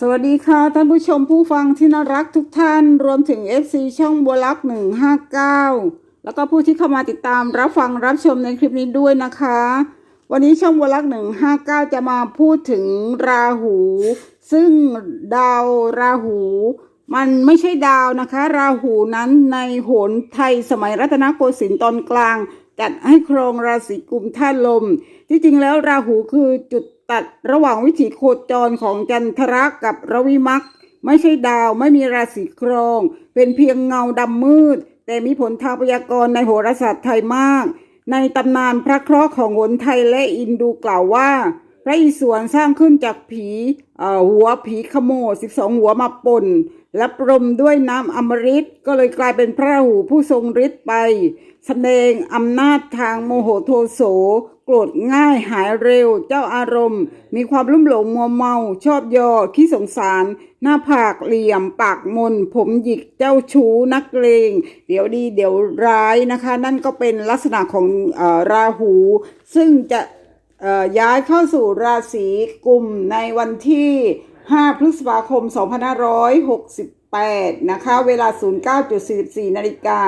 สวัสดีค่ะท่านผู้ชมผู้ฟังที่น่ารักทุกท่านรวมถึง FC ช่องบัวลักษ์159แล้วก็ผู้ที่เข้ามาติดตามรับฟังรับชมในคลิปนี้ด้วยนะคะ วันนี้ช่องบัวลักษ์159จะมาพูดถึงราหู ซึ่งดาวราหู มันไม่ใช่ดาวนะคะ ราหูนั้นในโหนไทยสมัยรัตนโกสินทร์ตอนกลางจัดให้ครองราศีกุมธาตุลม ที่จริงแล้วราหูคือจุด ตัดระหว่างวิถีโคจรของจันทรกับรวิมักไม่ใช่ดาวไม่มีราศีครอง เป็นเพียงเงาดำมืด แต่มีผลทางพยากรณ์ในโหราศาสตร์ไทยมาก ในตำนานพระเคราะห์ของโหนไทยและอินดูกล่าวว่า พระอิศวรสร้างขึ้นจากผีหัวผีขโมด12หัวมาปนและปรมด้วยน้ำอมฤตก็เลยกลายเป็นพระหูผู้ทรงฤทธิ์ไป แสดงอำนาจทางโมโหโทโส โกรธง่ายหายเร็ว เจ้าอารมณ์ มีความลุ่มหลงมัวเมา ชอบยอขี้สงสาร หน้าผากเหลี่ยม ปากมน ผมหยิกเจ้าชู้นักเลง เดี๋ยวดีเดี๋ยวร้ายนะคะ นั่นก็เป็นลักษณะของอราหู ซึ่งจะย้ายเข้าสู่ราศีกุมในวันที่ 5 พฤษภาคม 2568 นะคะ เวลา 09.44นาฬิกา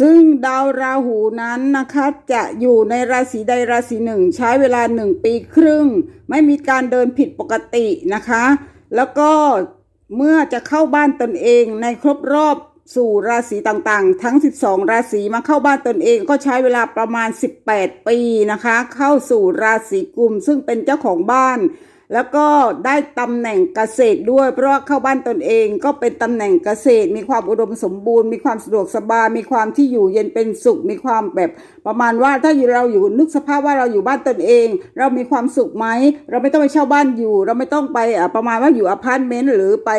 ซึ่งดาวราหูนั้นนะคะจะอยู่ในราศีใดราศีหนึ่ง ใช้เวลาหนึ่งปีครึ่ง ไม่มีการเดินผิดปกตินะคะ แล้วก็เมื่อจะเข้าบ้านตนเองในครบรอบสู่ราศีต่างๆ ทั้ง 12 ราศีมาเข้าบ้านตนเองก็ใช้เวลาประมาณ 18 ปีนะคะ เข้าสู่ราศีกุมซึ่งเป็นเจ้าของบ้าน แล้วก็ได้ตำแหน่งเกษตรด้วย เพราะว่าเข้าบ้านตนเองก็เป็นตำแหน่งเกษตร มีความอุดมสมบูรณ์ มีความสะดวกสบาย มีความที่อยู่เย็นเป็นสุข มีความแบบประมาณว่าถ้าอยู่เราอยู่นึกสภาพว่าเราอยู่บ้านตนเอง เรามีความสุขไหม เราไม่ต้องไปเช่าบ้านอยู่ เราไม่ต้องไปประมาณว่าอยู่อพาร์ตเมนต์หรือไป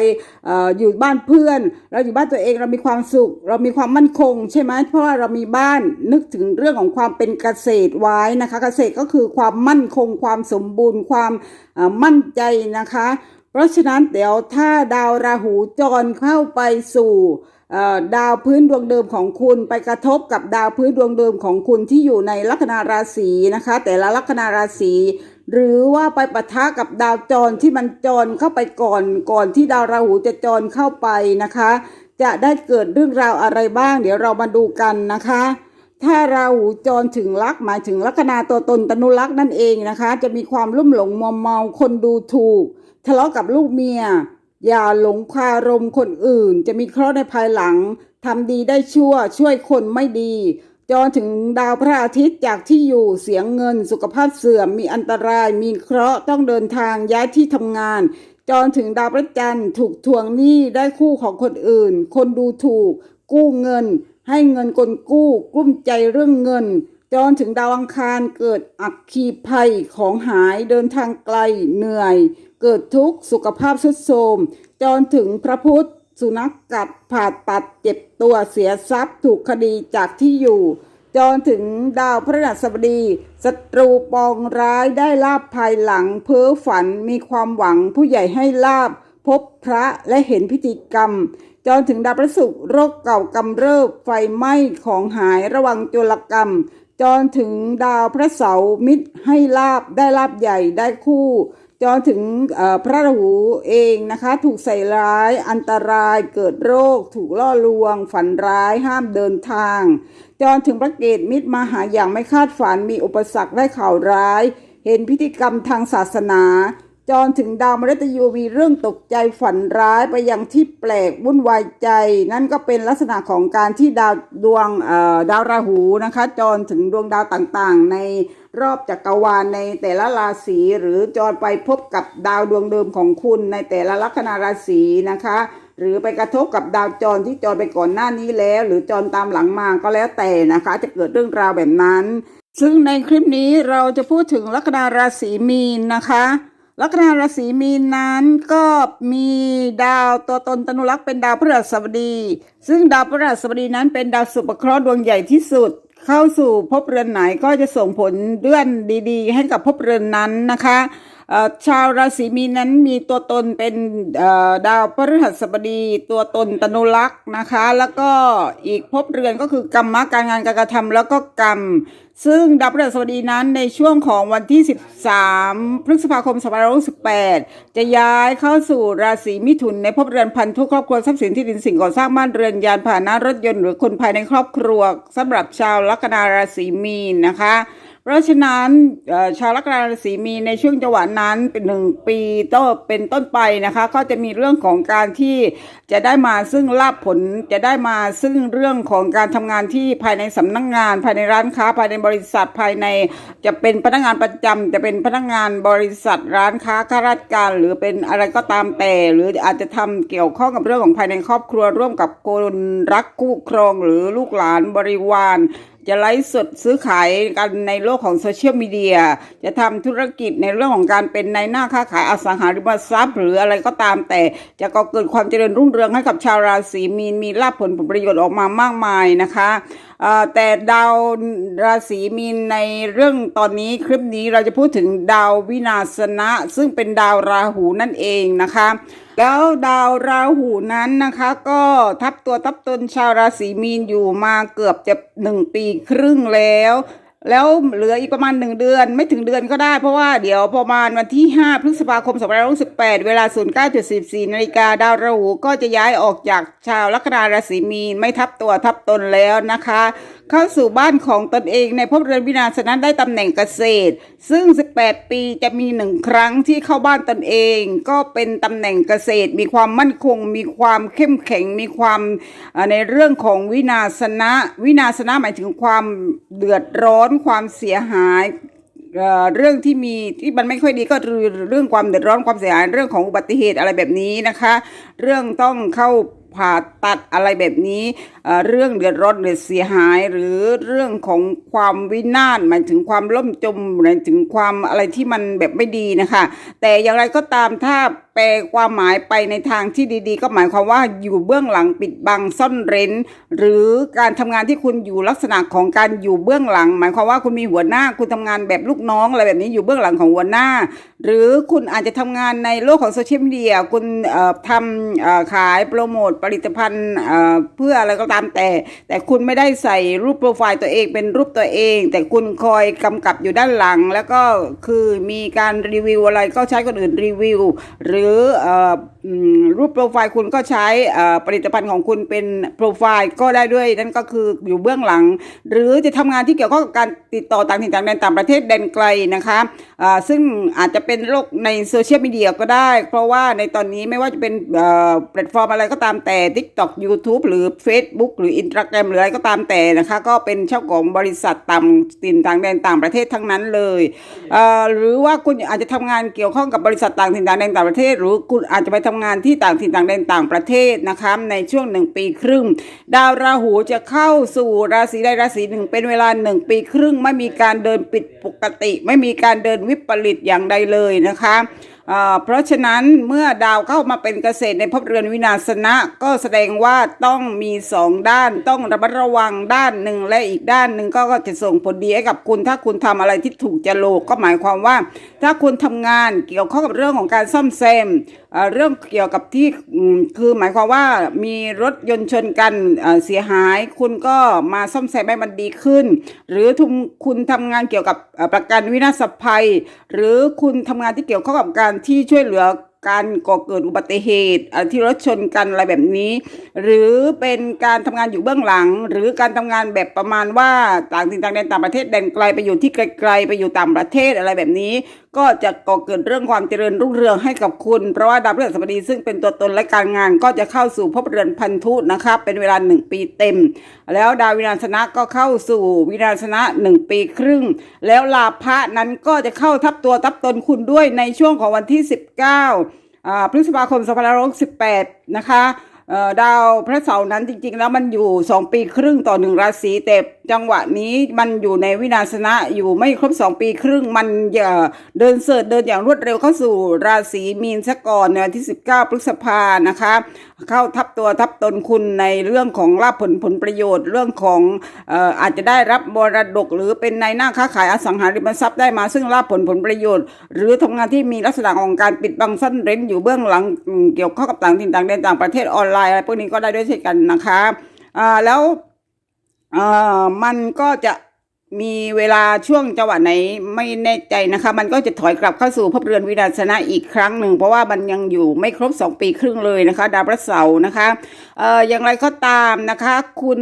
อยู่บ้านเพื่อน เราอยู่บ้านตัวเองเรามีความสุข เรามีความมั่นคง ใช่ไหมเพราะว่าเรามีบ้านนึกถึงเรื่องของความเป็นเกษตรไว้นะคะ เกษตรก็คือความมั่นคงความสมบูรณ์ความมั่นใจนะคะ เพราะฉะนั้นเดี๋ยวถ้าดาวราหูจรเข้าไปสู่ดาวพื้นดวงเดิมของคุณไปกระทบกับดาวพื้นดวงเดิมของคุณที่อยู่ในลัคนาราศีนะคะ แต่ละลัคนาราศีหรือว่าไปปะทะกับดาวจรที่มันจรเข้าไปก่อนก่อนที่ดาวราหูจะจรเข้าไปนะคะ จะได้เกิดเรื่องราวอะไรบ้าง เดี๋ยวเรามาดูกันนะคะ ถ้าราหูจรถึงลักหมายถึงลัคนาตัวตนตนุลักษณ์นั่นเองนะคะ จะมีความลุ่มหลงมัวเมาคนดูถูก ทะเลาะกับลูกเมีย อย่าหลงคารมคนอื่น จะมีเคราะห์ในภายหลังทำดีได้ชั่ว ช่วยคนไม่ดีจนถึงดาวพระอาทิตย์จากที่อยู่เสียงเงินสุขภาพเสื่อมมีอันตราย มีเคราะห์ต้องเดินทางย้ายที่ทำงานจนถึงดาวพระจันทร์ถูกทวงหนี้ได้คู่ของคนอื่น คนดูถูก กู้เงิน ให้เงินคนกู้กลุ้มใจเรื่องเงิน จนถึงดาวอังคารเกิดอักคีภัยของหายเดินทางไกลเหนื่อย เกิดทุกข์สุขภาพทรุดโทรมจนถึงพระพุทธ สุนัขกัดผ่าตัดเจ็บตัวเสียทรัพย์ถูกคดีจากที่อยู่จนถึงดาวพฤหัสบดีศัตรูปองร้ายได้ลาบภายหลัง เพ้อฝันมีความหวังผู้ใหญ่ให้ลาบ พบพระและเห็นพิธีกรรม จนถึงดาวพฤหัสโรคเก่ากำเริบไฟไหม้ของหายระวังโจรกรรม จนถึงดาวพระเสาร์มิตรให้ลาบได้ลาบใหญ่ได้คู่จนถึงพระราหูเองนะคะ ถูกใส่ร้ายอันตรายเกิดโรค ถูกล่อลวง ฝันร้ายห้ามเดินทาง จนถึงพระเกตมิตรมาหาอย่างไม่คาดฝันมีอุปสรรคได้ข่าวร้าย เห็นพิธีกรรมทางศาสนา จนถึงดาวมฤตยูมีเรื่องตกใจฝันร้ายไปยังที่แปลกวุ่นวายใจ นั่นก็เป็นลักษณะของการที่ดาวดวงดาวราหูนะคะ จรถึงดวงดาวต่างๆ ในรอบจักรวาลในแต่ละราศีหรือจรไปพบกับดาวดวงเดิมของคุณในแต่ละลัคนาราศีนะคะ หรือไปกระทบกับดาวจรที่จรไปก่อนหน้านี้แล้ว หรือจรตามหลังมาก็แล้วแต่นะคะ จะเกิดเรื่องราวแบบนั้น ซึ่งในคลิปนี้เราจะพูดถึงลัคนาราศีมีนนะคะ ลัคนาราศีมีนนั้นก็มีดาวตัวตนตนุรักษ์เป็นดาวพฤหัสบดี ซึ่งดาวพฤหัสบดีนั้นเป็นดาวสุปเคราะห์ดวงใหญ่ที่สุด เข้าสู่ภพเรือนไหนก็จะส่งผลเดือนดี ๆ ให้กับภพเรือนนั้นนะคะ ชาวราศีมีนนั้นมีตัวตนเป็นดาวพฤหัสบดี ตัวตนตนุรักษ์นะคะ แล้วก็อีกภพเรือนก็คือกรรมการงานการกระทำแล้วก็กรรม ซึ่งดาวพฤหัสบดีนั้นในช่วงของวันที่ 13 พฤษภาคม2568 จะย้ายเข้าสู่ราศีมิถุนในภพเรือนพันธุครอบครัวทรัพย์สินที่ดินสิ่งก่อสร้างบ้านเรือนยานพาหนะรถยนต์หรือคนภายในครอบครัวสำหรับชาวลัคนาราศีมีนนะคะ เพราะฉะนั้นชาวลัคนาราศีมีในช่วงจังหวะนั้นเป็นหนึ่งปีต้นเป็นต้นไปนะคะ ก็จะมีเรื่องของการที่จะได้มาซึ่งลาภผลจะได้มาซึ่งเรื่องของการทำงานที่ภายในสำนักงงาน ภายในร้านค้า ภายในบริษัทภายในจะเป็นพนักงานประจำจะเป็นพนักงานบริษัทร้านค้าข้าราชการ หรือเป็นอะไรก็ตามแต่ หรืออาจจะทำเกี่ยวข้องกับเรื่องของภายในครอบครัวร่วมกับคนรักคู่ครองหรือลูกหลานบริวาร จะไลฟ์สดซื้อขายกันในโลกของโซเชียลมีเดีย จะทำธุรกิจในเรื่องของการเป็นในหน้าค้าขายอสังหาริมทรัพย์ หรืออะไรก็ตามแต่จะก่อเกิดความเจริญรุ่งเรืองให้กับชาวราศีมีนมีลาภผลผลประโยชน์ออกมามากมายนะคะแต่ดาวราศีมีนในเรื่องตอนนี้คลิปนี้เราจะพูดถึงดาววินาศนะ ซึ่งเป็นดาวราหูนั่นเองนะคะ แล้วดาวราหูนั้นนะคะก็ทับตัวทับตนชาวราศีมีนอยู่มาเกือบจะหนึ่งปีครึ่งแล้ว แล้วเหลืออีกประมาณหนึ่งเดือน ไม่ถึงเดือนก็ได้เพราะว่าเดี๋ยวประมาณวันที่ 5 พฤษภาคม2568 เวลา 09.14นาฬิกาดาวราหูก็จะย้ายออกจากชาวลัคนาราศีมีนไม่ทับตัวทับตนแล้วนะคะ เข้าสู่บ้านของตนเองในภพเรือนวินาศนั้นได้ตำแหน่งเกษตร ซึ่ง 18 ปีจะมีหนึ่งครั้งที่เข้าบ้านตนเอง ก็เป็นตำแหน่งเกษตร มีความมั่นคง มีความเข้มแข็ง มีความในเรื่องของวินาศนะ วินาศนะหมายถึงความเดือดร้อน ความเสียหายเรื่องที่มีที่มันไม่ค่อยดีก็คือเรื่องความเดือดร้อนความเสียหายเรื่องของอุบัติเหตุอะไรแบบนี้นะคะ เรื่องต้องเข้า ผ่าตัดอะไรแบบนี้ เรื่องเดือดร้อนหรือเสียหาย หรือเรื่องของความวินาศหมายถึงความล่มจมหมายถึงความอะไรที่มันแบบไม่ดีนะคะ แต่อย่างไรก็ตามถ้าแปลความหมายไปในทางที่ดี ๆ ก็หมายความว่าอยู่เบื้องหลังปิดบังซ่อนเร้น หรือการทำงานที่คุณอยู่ลักษณะของการอยู่เบื้องหลัง หมายความว่าคุณมีหัวหน้าคุณทำงานแบบลูกน้องอะไรแบบนี้อยู่เบื้องหลังของหัวหน้า หรือคุณอาจจะทำงานในโลกของโซเชียลมีเดียคุณทำขายโปรโมทลิตภัณฑ์เอ่อเพื่ออะไรก็ตามแต่ แต่คุณไม่ได้ใส่รูปโปรไฟล์ตัวเองเป็นรูปตัวเอง แต่คุณคอยกำกับอยู่ด้านหลัง แล้วก็คือมีการรีวิวอะไรก็ใช้คนอื่นรีวิว หรือเอ่อรูปโปรไฟล์คุณก็ใช้เอ่อผลิตภัณฑ์ของคุณเป็นโปรไฟล์ก็ได้ด้วย นั่นก็คืออยู่เบื้องหลัง หรือจะทำงานที่เกี่ยวข้องกับการติดต่อต่างถิ่นต่างแดนต่างประเทศแดนไกลนะคะอ่าซึ่งอาจจะเป็นโลกในโซเชียลมีเดียก็ได้ เพราะว่าในตอนนี้ไม่ว่าจะเป็นเอ่อแพลตฟอร์มอะไรก็ตามแต่ TikTok YouTube หรือ Facebook หรือ Instagram หรืออะไรก็ตามแต่นะคะ ก็เป็นเจ้าของบริษัทต่างถิ่นต่างแดนต่างประเทศทั้งนั้นเลยเอ่อหรือว่าคุณอาจจะทำงานเกี่ยวข้องกับบริษัทต่างถิ่นต่างแดนต่างประเทศ หรือคุณอาจจะไปทำงานที่ต่างถิ่นต่างแดนต่างประเทศนะคะในช่วงหนึ่งปีครึ่ง ดาวราหูจะเข้าสู่ราศีใดราศีหนึ่งเป็นเวลาหนึ่งปีครึ่ง ไม่มีการเดินปิดปกติ ไม่มีการเดินวิปริตอย่างใดเลยนะคะ เพราะฉะนั้นเมื่อดาวเข้ามาเป็นเกษตรในภพเรือนวินาศนะ ก็แสดงว่าต้องมีสองด้านต้องระมัดระวังด้านหนึ่งและอีกด้านหนึ่งก็จะส่งผลดีให้กับคุณถ้าคุณทำอะไรที่ถูกจโลกก็หมายความว่า ถ้าคุณทำงานเกี่ยวข้องกับเรื่องของการซ่อมแซมเรื่องเกี่ยวกับที่คือหมายความว่ามีรถยนต์ชนกันเสียหาย คุณก็มาซ่อมแซมให้มันดีขึ้น หรือทุมคุณทำงานเกี่ยวกับประกันวินาศภัย หรือคุณทำงานที่เกี่ยวข้องกับการที่ช่วยเหลือการก่อเกิดอุบัติเหตุที่รถชนกันอะไรแบบนี้ หรือเป็นการทำงานอยู่เบื้องหลัง หรือการทำงานแบบประมาณว่าต่างถิ่นต่างแดนต่างประเทศแดนไกลไปอยู่ที่ไกลๆไปอยู่ต่างประเทศอะไรแบบนี้ ก็จะก่อเกิดเรื่องความเจริญรุ่งเรืองให้กับคุณ เพราะว่าดาวพฤหัสบดีซึ่งเป็นตัวตนและการงานก็จะเข้าสู่ภพเรือนพันธุนะครับเป็นเวลาหนึ่งปีเต็ม แล้วดาววินาศนะก็เข้าสู่วินาศนะหนึ่งปีครึ่ง แล้วลาภะนั้นก็จะเข้าทับตัวทับตนคุณด้วยในช่วงของวันที่ 19อ่าพฤษภาคม2568นะคะเอ่อ ดาวพระเสาร์นั้นจริง ๆ แล้วมันอยู่สองปีครึ่งต่อหนึ่งราศีแต่จังหวะนี้มันอยู่ในวินาศนะอยู่ไม่ครบสองปีครึ่งมันเดินเสิร์ชเดินอย่างรวดเร็วเข้าสู่ราศีมีนซะก่อนในวันที่ 19 พฤษภานะคะ เข้าทับตัวทับตนคุณในเรื่องของลาภผลผลประโยชน์เรื่องของเอ่ออาจจะได้รับมรดก หรือเป็นในหน้าค้าขายอสังหาริมทรัพย์ได้มาซึ่งลาภผลผลประโยชน์ หรือทำงานที่มีลักษณะของการปิดบังซ่อนเร้นอยู่เบื้องหลังเกี่ยวข้องกับต่างถิ่นต่างแดนต่างประเทศออนไลน์อะไรพวกนี้ก็ได้ด้วยเช่นกันนะคะอ่าแล้วอ่ามันก็จะมีเวลาช่วงจังหวะไหนไม่แน่ใจนะคะ มันก็จะถอยกลับเข้าสู่ภพเรือนวินาศนะอีกครั้งหนึ่ง เพราะว่ามันยังอยู่ไม่ครบสองปีครึ่งเลยนะคะ ดาวพระเสาร์นะคะเอ่ออย่างไรก็ตามนะคะ คุณ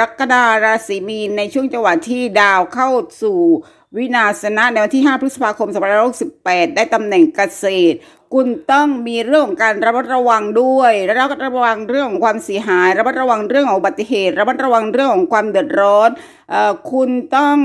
รักดาราศีมีนในช่วงจังหวะที่ดาวเข้าสู่วินาศนะในวันที่ 5 พฤษภาคม 2568 ได้ตำแหน่งเกษตร คุณต้องมีเรื่องของการระมัดระวังด้วยระมัดระวังเรื่องของความเสียหาย ระมัดระวังเรื่องของอุบัติเหตุ ระมัดระวังเรื่องของความเดือดร้อนเอ่อคุณต้อง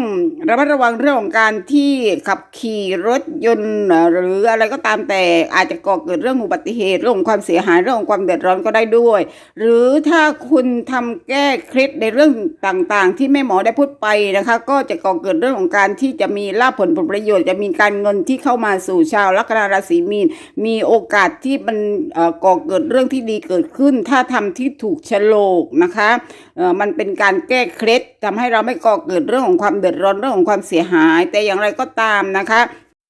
ระมัดระวังเรื่องของการที่ขับขี่รถยนต์หรืออะไรก็ตามแต่อาจจะก่อเกิดเรื่องอุบัติเหตุเรื่องของความเสียหายเรื่องของความเดือดร้อนก็ได้ด้วย หรือถ้าคุณทำแก้เคล็ดในเรื่องต่างๆ ที่แม่หมอได้พูดไปนะคะ ก็จะก่อเกิดเรื่องของการที่จะมีลาภผลผลประโยชน์ จะมีการเงินที่เข้ามาสู่ชาวลัคนาราศีมีนมีโอกาสที่มันก่อเกิดเรื่องที่ดีเกิดขึ้น ถ้าทำที่ถูกโฉลกนะคะมันเป็นการแก้เคล็ดทำให้เราไม่ก่อเกิดเรื่องของความเดือดร้อนเรื่องของความเสียหาย แต่อย่างไรก็ตามนะคะ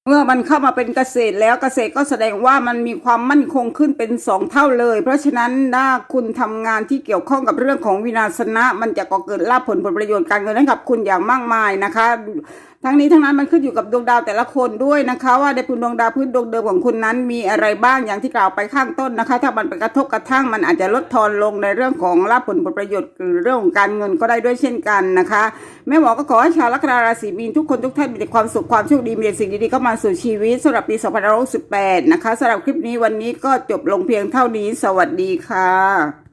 เมื่อมันเข้ามาเป็นเกษตรแล้วเกษตรก็แสดงว่ามันมีความมั่นคงขึ้นเป็นสองเท่าเลย เพราะฉะนั้นถ้าคุณทำงานที่เกี่ยวข้องกับเรื่องของวินาศนะ มันจะก่อเกิดลาภผลผลประโยชน์การเงินให้กับคุณอย่างมากมายนะคะ ทั้งนี้ทั้งนั้นมันขึ้นอยู่กับดวงดาวแต่ละคนด้วยนะคะ ว่าในพื้นดวงดาวพื้นดวงเดิมของคุณนั้นมีอะไรบ้างอย่างที่กล่าวไปข้างต้นนะคะ ถ้ามันไปกระทบกระทั่งมันอาจจะลดทอนลงในเรื่องของลาภผลผลประโยชน์หรือเรื่องของการเงินก็ได้ด้วยเช่นกันนะคะ แม่หมอก็ขอให้ชาวลัคนาราศีมีนทุกคนทุกท่านมีแต่ความสุขความโชคดีมีแต่สิ่งดีๆเข้ามาสู่ชีวิตสำหรับปี2568นะคะสำหรับคลิปนี้วันนี้ก็จบลงเพียงเท่านี้ สวัสดีค่ะ